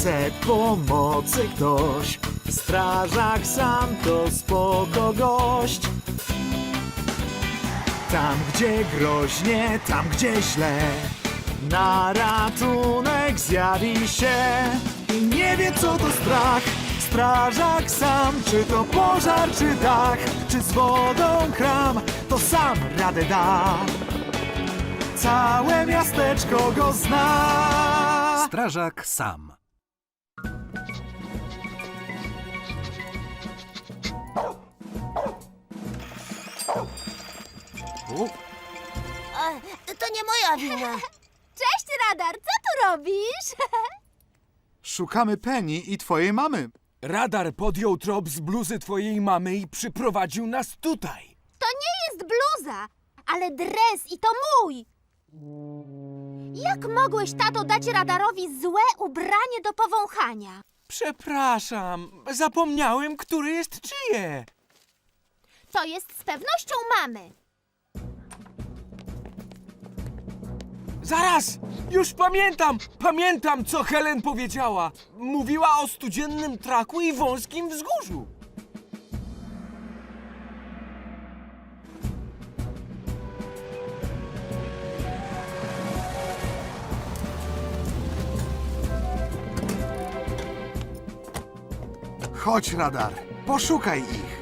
chce pomocy ktoś. Strażak sam to spoko gość. Tam, gdzie groźnie, tam, gdzie źle, na ratunek zjawi się i nie wie, co to strach. Strażak sam, czy to pożar, czy dach, czy z wodą kram, to sam radę da. Całe miasteczko go zna. Strażak sam. E, To nie moja wina. Cześć, Radar, co tu robisz? Szukamy Penny i twojej mamy. Radar podjął trop z bluzy twojej mamy i przyprowadził nas tutaj. To nie jest bluza, ale dres i to mój. Jak mogłeś, tato, dać Radarowi złe ubranie do powąchania? Przepraszam, zapomniałem, które jest czyje. To jest z pewnością mamy. Zaraz! Już pamiętam! Pamiętam, co Helen powiedziała. Mówiła o studziennym traku i wąskim wzgórzu. Chodź, radar, poszukaj ich.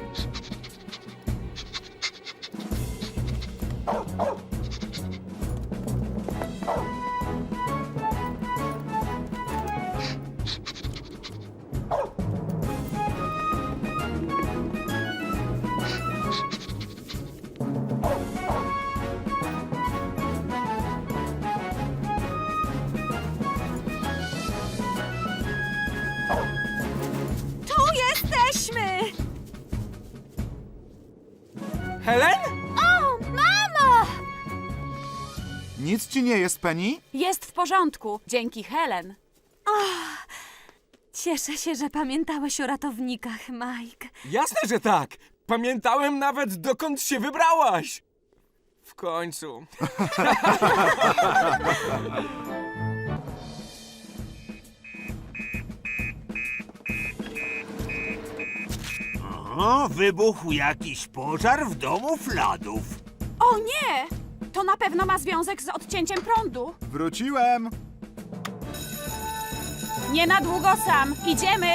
Jest, Penny? Jest w porządku, dzięki Helen. Cieszę się, że pamiętałeś o ratownikach, Mike. Jasne, że tak. Pamiętałem nawet, dokąd się wybrałaś. W końcu. O, wybuchł jakiś pożar w domu Fladów. O nie! To na pewno ma związek z odcięciem prądu. Wróciłem. Nie na długo sam. Idziemy!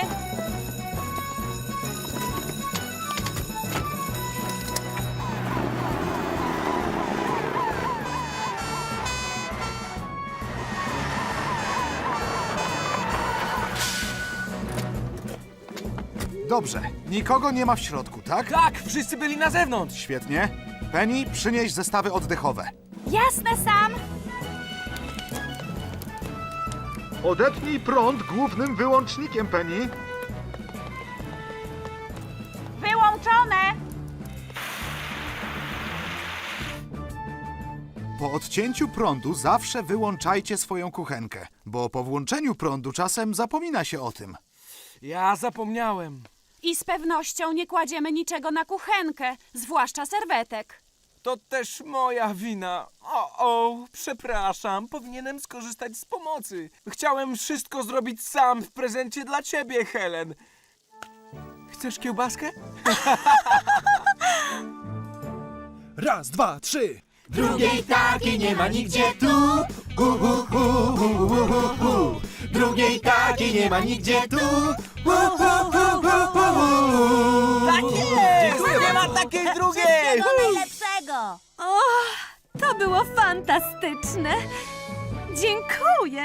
Dobrze, nikogo nie ma w środku, tak? Tak, wszyscy byli na zewnątrz. Świetnie. Penny, przynieś zestawy oddechowe. Jasne, Sam! Odetnij prąd głównym wyłącznikiem, Penny. Wyłączone! Po odcięciu prądu zawsze wyłączajcie swoją kuchenkę, bo po włączeniu prądu czasem zapomina się o tym. Ja zapomniałem. I z pewnością nie kładziemy niczego na kuchenkę, zwłaszcza serwetek. To też moja wina. O, o, przepraszam, powinienem skorzystać z pomocy. Chciałem wszystko zrobić sam w prezencie dla ciebie, Helen. Chcesz kiełbaskę? Raz, dwa, trzy. Drugiej takiej nie ma nigdzie tu. U, u, u, u, u, u, u. Drugiej takiej nie ma nigdzie tu. U, u, u, u, u, u. Tak jest! Nie ma takiej drugiej! Wszystkiego najlepszego. O, to było fantastyczne! Dziękuję!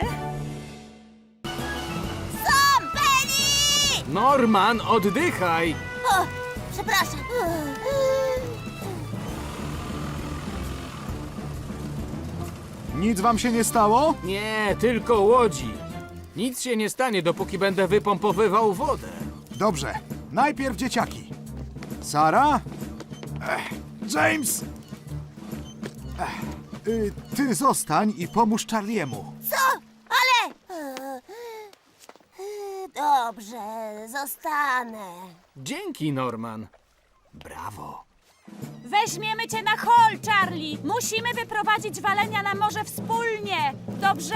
Sam, Penny! Norman, oddychaj! O, przepraszam. Nic wam się nie stało? Nie, tylko łodzi. Nic się nie stanie, dopóki będę wypompowywał wodę. Dobrze, najpierw dzieciaki. Sara? Ech, James! Ech, y, ty zostań i pomóż Charliemu. Co? Ale... E, e, Dobrze, zostanę. Dzięki, Norman. Brawo. Weźmiemy cię na hol, Charlie! Musimy wyprowadzić walenia na morze wspólnie, dobrze?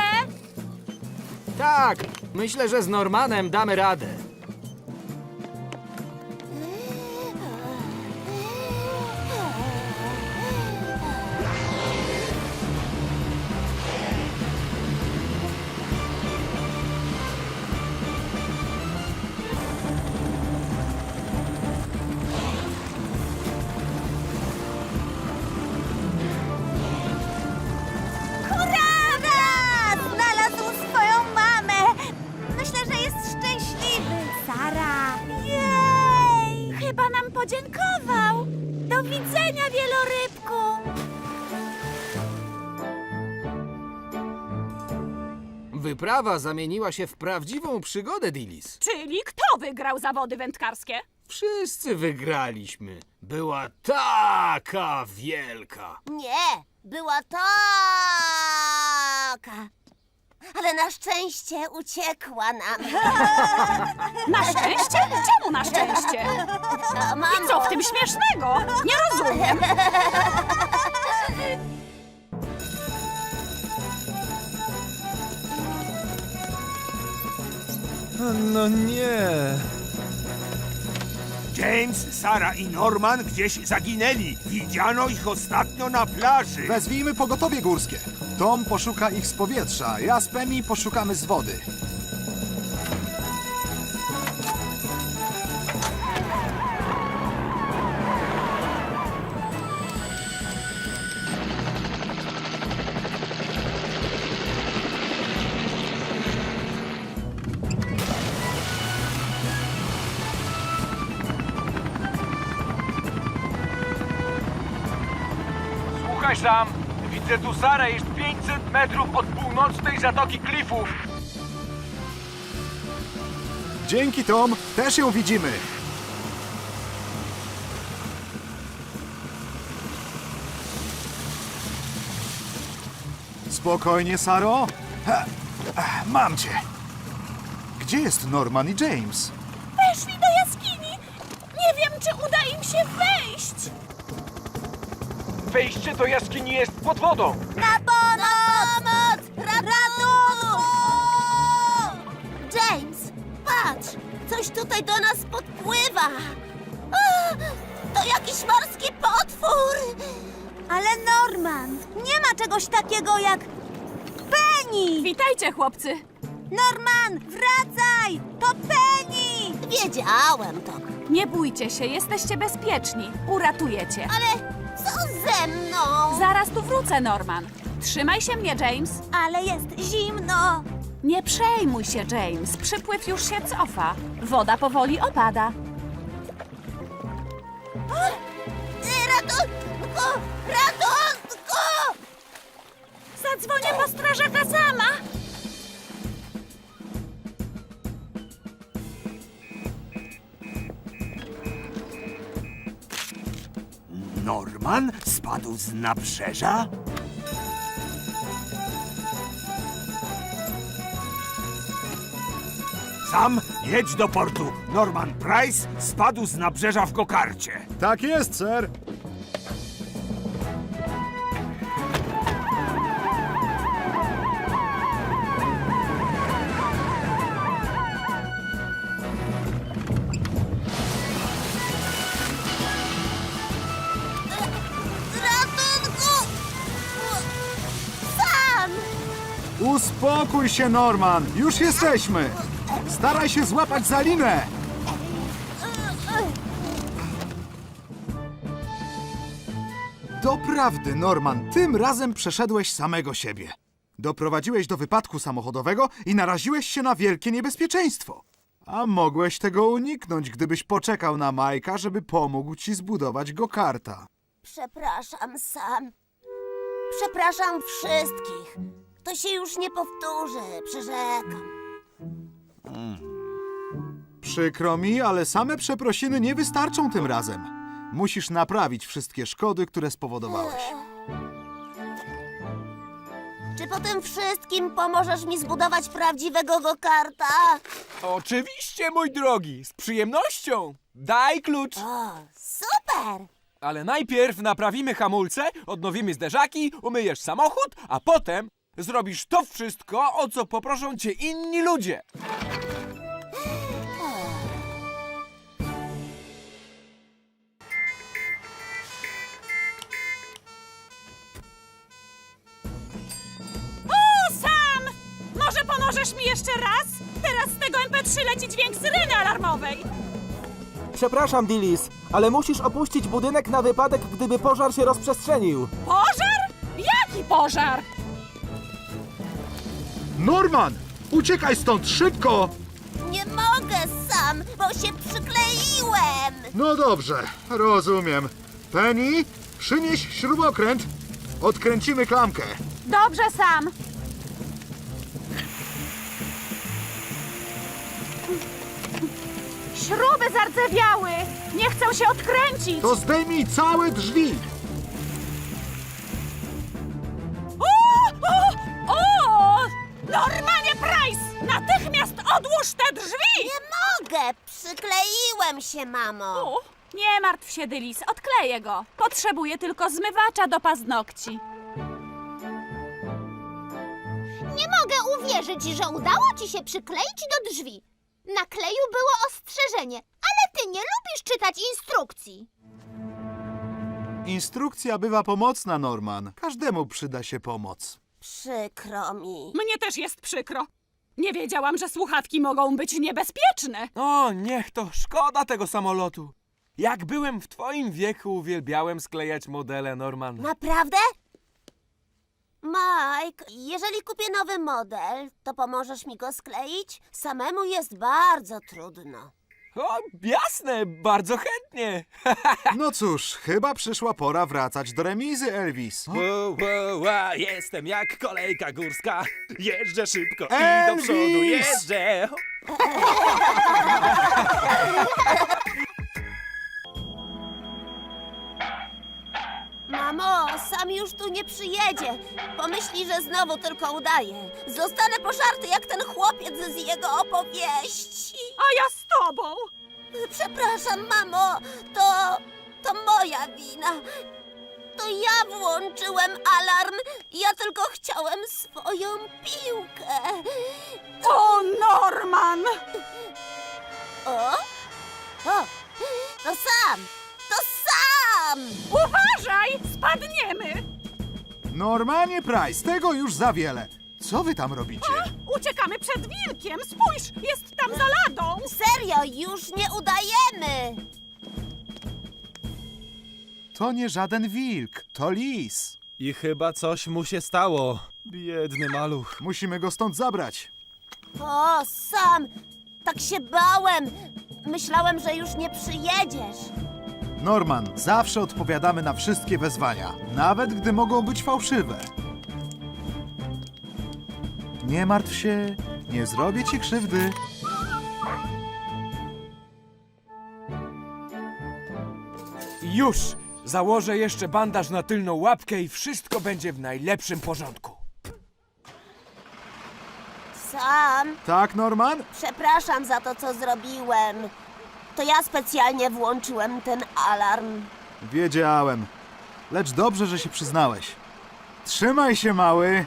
Tak, myślę, że z Normanem damy radę. Do widzenia, wielorybku! Wyprawa zamieniła się w prawdziwą przygodę, Dilis. Czyli kto wygrał zawody wędkarskie? Wszyscy wygraliśmy. Była taka wielka. Nie, była taka. Ale na szczęście uciekła nam. Na szczęście? Czemu na szczęście? Mamo, I co w tym śmiesznego? Nie rozumiem. No nie. James, Sara i Norman gdzieś zaginęli. Widziano ich ostatnio na plaży. Wezwijmy pogotowie górskie. Tom poszuka ich z powietrza, ja z Penny poszukamy z wody. Słuchaj sam, widzę tu Sarę jest 500 metrów od północnej zatoki klifów. Dzięki Tom, też ją widzimy. Spokojnie, Saro. Ha, Mam cię. Gdzie jest Norman i James? Weszli do jaskini. Nie wiem, czy uda im się wejść. Wejście do jaskini jest pod wodą. Na pomoc! Coś tutaj do nas podpływa. A, To jakiś morski potwór! Ale Norman, nie ma czegoś takiego jak Penny! Witajcie, chłopcy. Norman, wracaj! To Penny! Wiedziałem to, Nie bójcie się, jesteście bezpieczni. Uratujecie. ale co ze mną? Zaraz tu wrócę, Norman. Trzymaj się mnie, James. Ale jest zimno! Nie przejmuj się, James. Przypływ już się cofa. Woda powoli opada. Ratunku! Ratunku! Zadzwonię po strażaka sama. Norman spadł z nabrzeża? Sam jedź do portu. Norman Price spadł z nabrzeża w kokarcie. Tak jest, ser. Ratunku! Sam! Uspokój się, Norman. Już jesteśmy. Staraj się złapać za linę. Doprawdy, Norman, tym razem przeszedłeś samego siebie. Doprowadziłeś do wypadku samochodowego i naraziłeś się na wielkie niebezpieczeństwo. A mogłeś tego uniknąć, gdybyś poczekał na Majka, żeby pomógł ci zbudować go karta. Przepraszam, Sam. Przepraszam wszystkich. To się już nie powtórzy, przyrzekam. Przykro mi, ale same przeprosiny nie wystarczą tym razem. Musisz naprawić wszystkie szkody, które spowodowałeś. Czy po tym wszystkim pomożesz mi zbudować prawdziwego go-karta? Oczywiście, mój drogi, z przyjemnością. Daj klucz. O, super! Ale najpierw naprawimy hamulce, odnowimy zderzaki, umyjesz samochód, a potem Zrobisz to wszystko, o co poproszą cię inni ludzie. O, Sam! Może pomożesz mi jeszcze raz? Teraz z tego MP3 leci dźwięk syreny alarmowej. Przepraszam, Dilis, ale musisz opuścić budynek na wypadek, gdyby pożar się rozprzestrzenił. Pożar? Jaki pożar? Norman! Uciekaj stąd szybko! Nie mogę sam, bo się przykleiłem. No dobrze, rozumiem. Penny, przynieś śrubokręt. Odkręcimy klamkę. Dobrze, Sam. Śruby zardzewiały! Nie chcą się odkręcić! To zdejmij całe drzwi. Normanie Price! Natychmiast odłóż te drzwi! Nie mogę, przykleiłem się, mamo. U, Nie martw się, Dylis, odkleję go. Potrzebuję tylko zmywacza do paznokci. Nie mogę uwierzyć, że udało ci się przykleić do drzwi. Na kleju było ostrzeżenie, ale ty nie lubisz czytać instrukcji. Instrukcja bywa pomocna, Norman. Każdemu przyda się pomoc. Przykro mi. Mnie też jest przykro. Nie wiedziałam, że słuchawki mogą być niebezpieczne. O, niech to szkoda tego samolotu. Jak byłem w twoim wieku, uwielbiałem sklejać modele, Norman. Naprawdę? Mike, jeżeli kupię nowy model, to pomożesz mi go skleić? Samemu jest bardzo trudno. O, jasne, bardzo chętnie. No cóż, chyba przyszła pora wracać do remizy, Elvis. Wow, wow, wow, jestem jak kolejka górska. Jeżdżę szybko i do przodu jeżdżę. Mamo, sam już tu nie przyjedzie. Pomyśli, że znowu tylko udaje. Zostanę pożarty jak ten chłopiec z jego opowieści. A ja z tobą. Przepraszam, mamo, to. to moja wina. To ja włączyłem alarm. Ja tylko chciałem swoją piłkę. O, Norman! O? O! To sam! To sam! Uważaj, spadniemy! Normanie Price, tego już za wiele. Co wy tam robicie? Uciekamy przed wilkiem, spójrz, jest tam za ladą. Serio, już nie udajemy! To nie żaden wilk, to lis. I chyba coś mu się stało. Biedny maluch. Musimy go stąd zabrać. O, sam! Tak się bałem! Myślałem, że już nie przyjedziesz. Norman, zawsze odpowiadamy na wszystkie wezwania, nawet gdy mogą być fałszywe. Nie martw się, nie zrobię ci krzywdy. Już! Założę jeszcze bandaż na tylną łapkę i wszystko będzie w najlepszym porządku. Sam, Tak, Norman? przepraszam za to, co zrobiłem. To ja specjalnie włączyłem ten alarm. Wiedziałem. Lecz dobrze, że się przyznałeś. Trzymaj się, mały.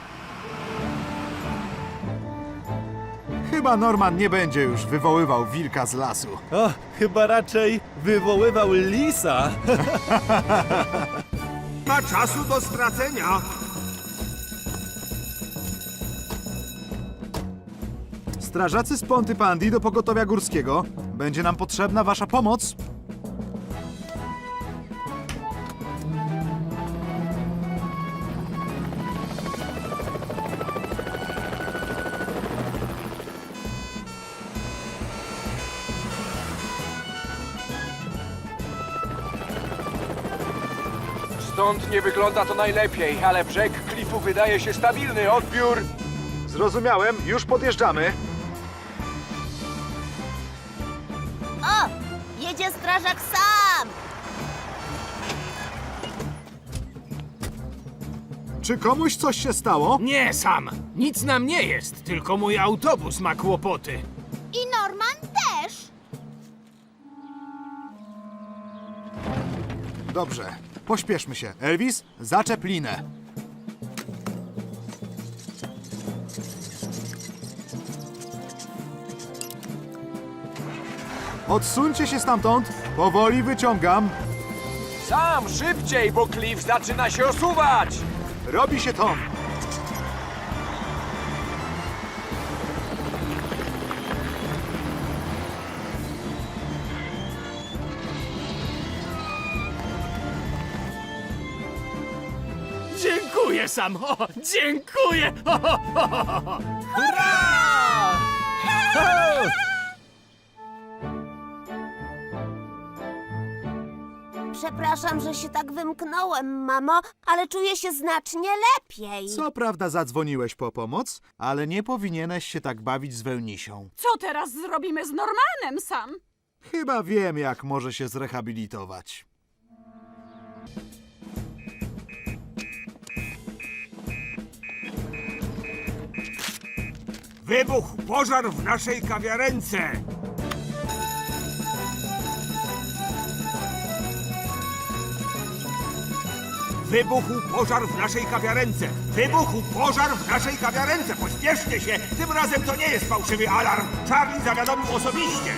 Chyba Norman nie będzie już wywoływał wilka z lasu. O, chyba raczej wywoływał lisa. Ma czasu do stracenia. Strażacy z Ponty Pandi do pogotowia górskiego. Będzie nam potrzebna wasza pomoc. Stąd nie wygląda to najlepiej, ale brzeg klifu wydaje się stabilny. Odbiór! Zrozumiałem, już podjeżdżamy. Strażak sam! Czy komuś coś się stało? Nie sam. Nic nam nie jest, tylko mój autobus ma kłopoty. I Norman też. Dobrze, pośpieszmy się. Elvis, zaczep linę. Odsuńcie się stamtąd. Powoli wyciągam. Sam szybciej, bo klif zaczyna się osuwać! Robi się to. Dziękuję, Sam! O, dziękuję! O, ho, ho, ho, ho. Hurra! Przepraszam, że się tak wymknąłem, mamo, ale czuję się znacznie lepiej. Co prawda zadzwoniłeś po pomoc, ale nie powinieneś się tak bawić z wełnisią. Co teraz zrobimy z Normanem, Sam? Chyba wiem, jak może się zrehabilitować. Wybuchł pożar w naszej kawiarence. Wybuchł pożar w naszej kawiarence! Wybuchł pożar w naszej kawiarence! Pośpieszcie się! Tym razem to nie jest fałszywy alarm! Charlie zawiadomił osobiście!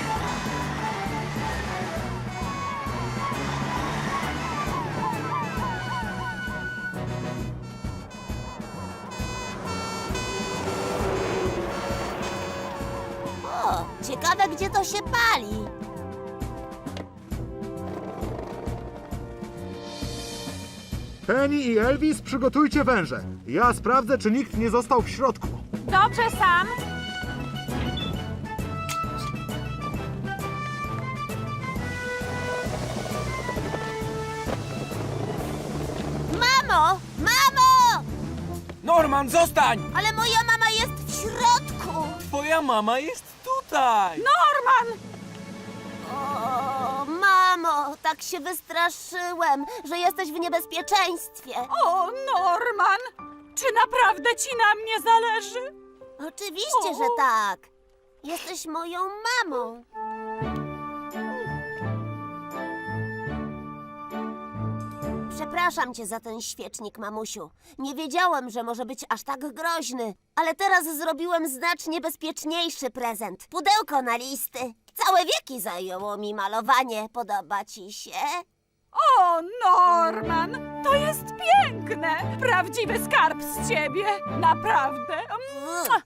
Penny i Elvis, przygotujcie węże. Ja sprawdzę, czy nikt nie został w środku. Dobrze, Sam. Mamo! Mamo! Norman, zostań! Ale moja mama jest w środku! Twoja mama jest tutaj! Norman! Mamo, tak się wystraszyłem, że jesteś w niebezpieczeństwie. O, Norman! Czy naprawdę ci na mnie zależy? Oczywiście, że tak. Jesteś moją mamą. Przepraszam cię za ten świecznik, mamusiu. Nie wiedziałem, że może być aż tak groźny. Ale teraz zrobiłem znacznie bezpieczniejszy prezent. Pudełko na listy. Całe wieki zajęło mi malowanie. Podoba ci się? O, Norman! To jest piękne! Prawdziwy skarb z ciebie! Naprawdę! Mua!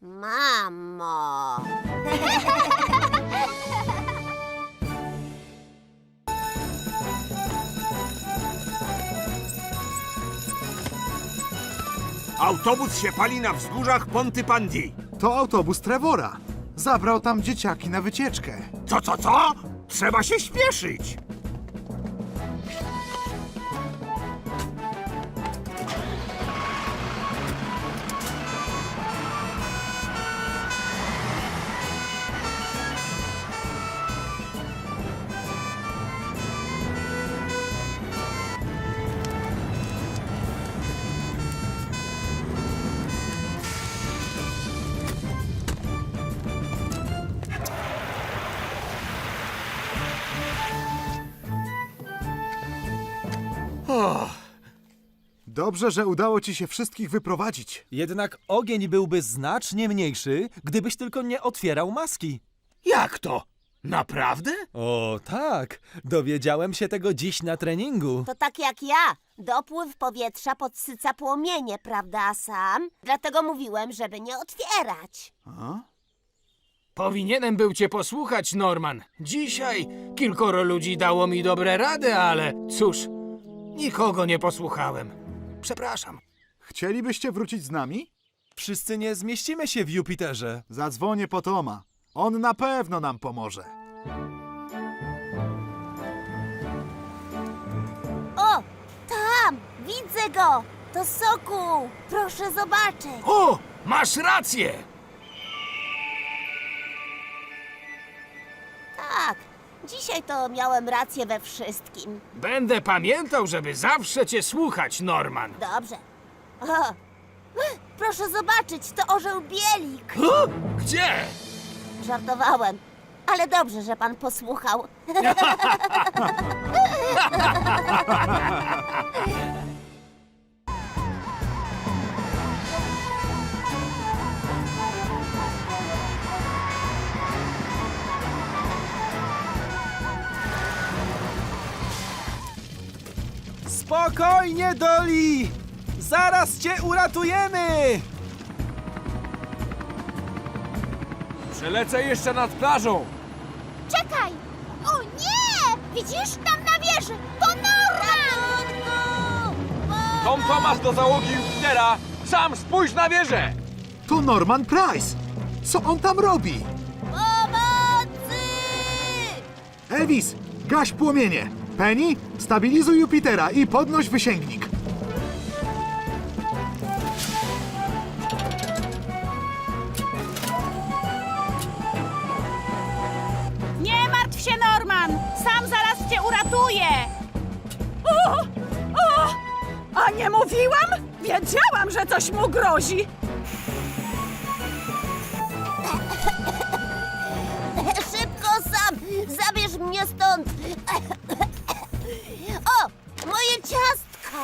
Mamo. Autobus się pali na wzgórzach Ponty Pandi. To autobus Trevora. Zabrał tam dzieciaki na wycieczkę. Co, co, co? Trzeba się śpieszyć! Dobrze, że udało ci się wszystkich wyprowadzić. Jednak ogień byłby znacznie mniejszy, gdybyś tylko nie otwierał maski. Jak to? Naprawdę? O, tak. Dowiedziałem się tego dziś na treningu. To tak jak ja. Dopływ powietrza podsyca płomienie, prawda, Sam? Dlatego mówiłem, żeby nie otwierać. Powinienem był cię posłuchać, Norman. Dzisiaj kilkoro ludzi dało mi dobre rady, ale cóż, nikogo nie posłuchałem. Przepraszam. Chcielibyście wrócić z nami? Wszyscy nie zmieścimy się w Jupiterze. Zadzwonię po Toma. On na pewno nam pomoże. O, tam! Widzę go! To Sokół! Proszę zobaczyć. O, masz rację! Tak, dzisiaj to miałem rację we wszystkim. Będę pamiętał, żeby zawsze cię słuchać, Norman. Dobrze. O, proszę zobaczyć, to orzeł bielik. O, Gdzie? Żartowałem. Ale dobrze, że pan posłuchał. Spokojnie, Doli! Zaraz cię uratujemy! Przelecę jeszcze nad plażą. Czekaj! O nie! Widzisz? Tam na wieży! To Norman! Tom Thomas do załogi Jupitera. Sam spójrz na wieżę. To Norman Price! Co on tam robi? Pomocy! Elvis, gaś płomienie! Penny, stabilizuj Jupitera i podnoś wysięgnik. Nie martw się, Norman! Sam zaraz cię uratuję! O! O! A nie mówiłam? Wiedziałam, że coś mu grozi! Szybko sam! Zabierz mnie stąd! Ciastko!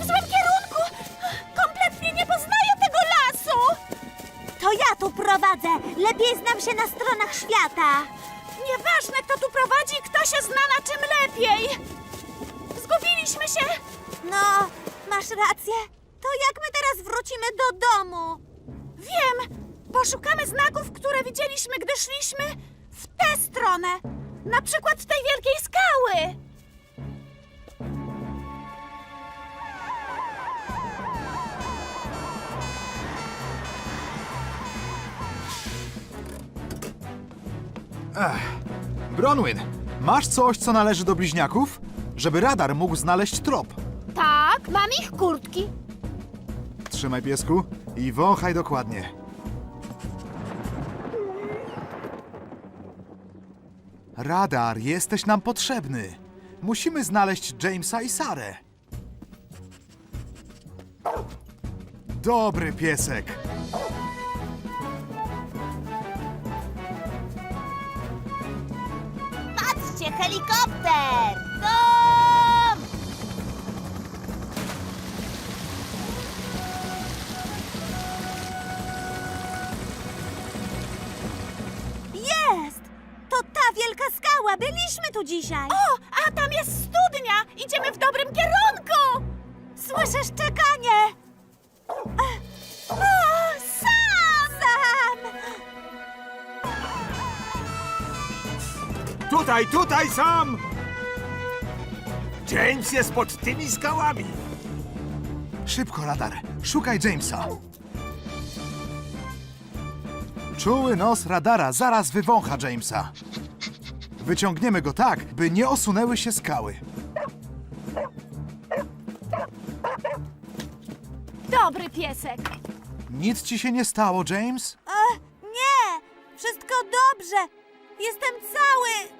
W złym kierunku! Kompletnie nie poznaję tego lasu! To ja tu prowadzę! Lepiej znam się na stronach świata! Kto tu prowadzi, kto się zna na czym lepiej! Zgubiliśmy się! No, masz rację. To jak my teraz wrócimy do domu? Wiem! Poszukamy znaków, które widzieliśmy, gdy szliśmy w tę stronę. Na przykład tej wielkiej skały. Bronwyn, masz coś, co należy do bliźniaków? Żeby radar mógł znaleźć trop. Tak, mam ich kurtki. Trzymaj piesku i wąchaj dokładnie. Radar, jesteś nam potrzebny. Musimy znaleźć Jamesa i Sarę. Dobry piesek. Helikopter! Tom! Jest! To ta wielka skała! Byliśmy tu dzisiaj! O, a tam jest studnia! Idziemy w dobrym kierunku! Słyszysz czekanie? Tutaj, tutaj sam! James jest pod tymi skałami. Szybko, radar. Szukaj Jamesa. Czuły nos radara zaraz wywącha Jamesa. Wyciągniemy go tak, by nie osunęły się skały. Dobry piesek. Nic ci się nie stało, James? E, nie! Wszystko dobrze! Jestem cały!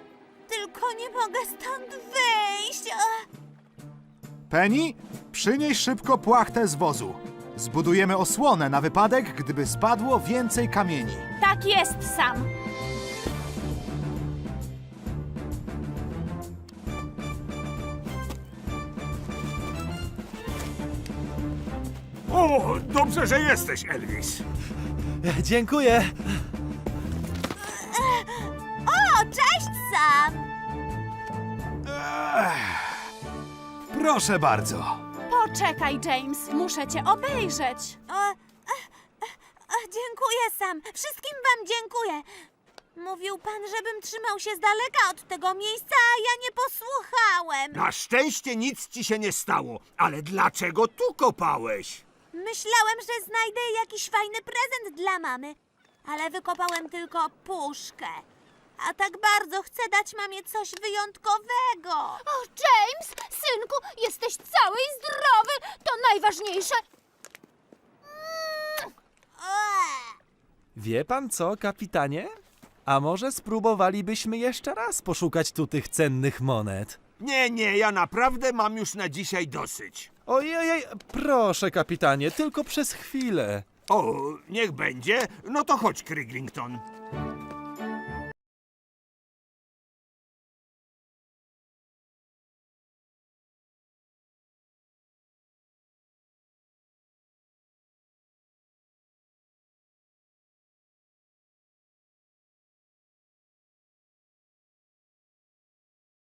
Tylko nie mogę stąd wyjść! Penny, przynieś szybko płachtę z wozu. Zbudujemy osłonę na wypadek, gdyby spadło więcej kamieni. Tak jest, Sam. O, dobrze, że jesteś, Elvis. Dziękuję. Proszę bardzo. Poczekaj, James, muszę cię obejrzeć. O, e, e, e, dziękuję sam! Wszystkim wam dziękuję! Mówił pan, żebym trzymał się z daleka od tego miejsca, a ja nie posłuchałem. Na szczęście nic ci się nie stało, ale dlaczego tu kopałeś? Myślałem, że znajdę jakiś fajny prezent dla mamy, ale wykopałem tylko puszkę. A tak bardzo chcę dać mamie coś wyjątkowego. O, James, synku, jesteś cały i zdrowy. To najważniejsze. Eee. Wie pan co, kapitanie? A może spróbowalibyśmy jeszcze raz poszukać tu tych cennych monet? Nie, nie, ja naprawdę mam już na dzisiaj dosyć. Ojej, proszę, kapitanie, tylko przez chwilę. O, niech będzie. No to chodź, Kryglington.